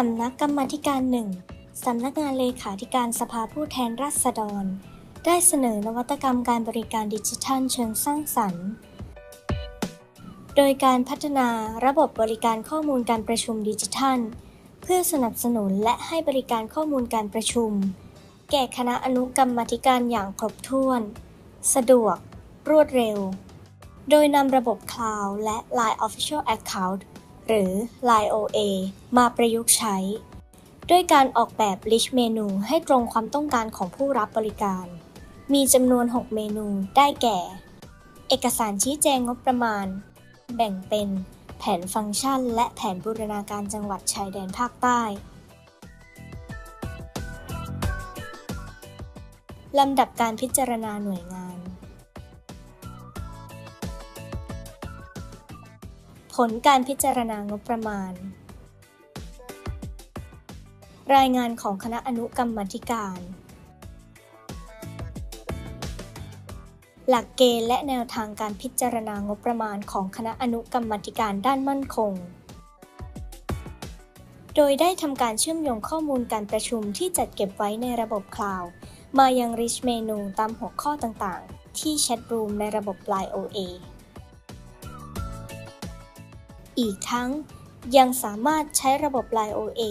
สำนักกรรมธิการหนึ่งสำนักงานเลขาธิการสภาผู้แทนราษฎร ได้เสนอนวัตกรรมการบริการดิจิทัลเชิงสร้างสรรค์ โดยการพัฒนาระบบบริการข้อมูลการประชุมดิจิทัล เพื่อสนับสนุนและให้บริการข้อมูลการประชุม แก่คณะอนุกรรมธิการอย่างครบถ้วน สะดวก รวดเร็ว โดยนำระบบ Cloud และ Line Official Account หรือ Line OA มาประยุกต์ใช้ ด้วยการออกแบบ Rich Menu ให้ตรงความต้องการของผู้รับบริการ มีจำนวน 6 เมนูได้แก่ เอกสารชี้แจงงบประมาณ แบ่งเป็นแผนฟังก์ชัน และแผนบูรณาการจังหวัดชายแดนภาคใต้ ลำดับการพิจารณาหน่วยงาน ผลการพิจารณางบประมาณ รายงานของคณะอนุกรรมธิการ หลักเกณฑ์และแนวทางการพิจารณางบประมาณของคณะอนุกรรมธิการด้านมั่นคง โดยได้ทำการเชื่อมโยงข้อมูลการประชุมที่จัดเก็บไว้ในระบบคลาวด์มายัง Rich Menu ตามหัวข้อต่างๆ ที่ Chat Room ในระบบ Line OA อีกทั้ง ยังสามารถใช้ระบบ Line OA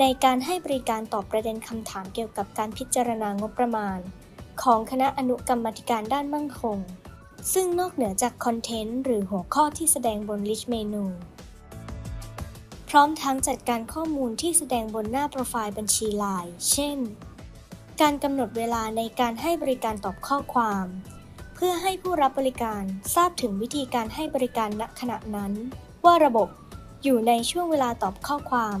ในการให้บริการตอบประเด็นคำถามเกี่ยวกับการพิจารณางบประมาณ ของคณะอนุกรรมธิการด้านมั่นคง ซึ่งนอกเหนือจากคอนเทนต์หรือหัวข้อที่แสดงบน Rich Menu พร้อมทั้งจัดการข้อมูลที่แสดงบนหน้าโปรไฟล์บัญชี Line เช่น การกำหนดเวลาในการให้บริการตอบข้อความ เพื่อให้ผู้รับบริการทราบถึงวิธีการให้บริการณขณะนั้น ว่าระบบอยู่ในช่วงเวลาตอบข้อความ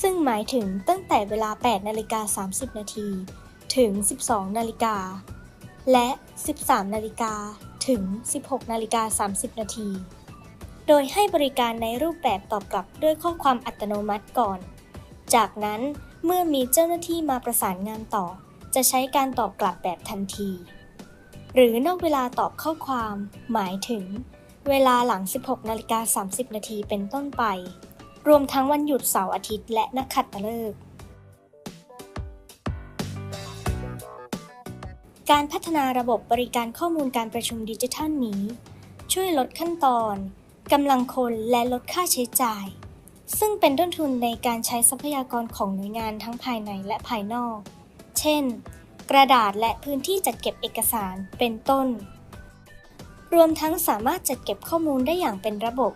ซึ่งหมายถึงตั้งแต่เวลา 8 นาฬิกา 30 นาที ถึง 12 นาฬิกา และ 13 นาฬิกา ถึง 16 นาฬิกา 30 นาที โดยให้บริการในรูปแบบตอบกลับด้วยข้อความอัตโนมัติก่อน จากนั้นเมื่อมีเจ้าหน้าที่มาประสานงานต่อ จะใช้การตอบกลับแบบทันที หรือนอกเวลาตอบข้อความ หมายถึง เวลาหลัง 16นาฬิกา30 นาทีเป็นต้นไป รวมทั้งวันหยุดเสาร์อาทิตย์และนักขัตฤกษ์การพัฒนาระบบบริการข้อมูลการประชุมดิจิทัลนี้ ช่วยลดขั้นตอนกำลังคนและลดค่าใช้จ่าย ซึ่งเป็นต้นทุนในการใช้ทรัพยากรของหน่วยงานทั้งภายในและภายนอก เช่น กระดาษและพื้นที่จัดเก็บเอกสารเป็นต้น รวมทั้งสามารถจัดเก็บข้อมูลได้อย่างเป็นระบบ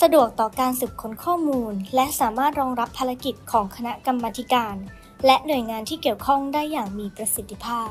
สะดวกต่อการสืบค้นข้อมูล และสามารถรองรับภารกิจของคณะกรรมาธิการ และหน่วยงานที่เกี่ยวข้องได้อย่างมีประสิทธิภาพ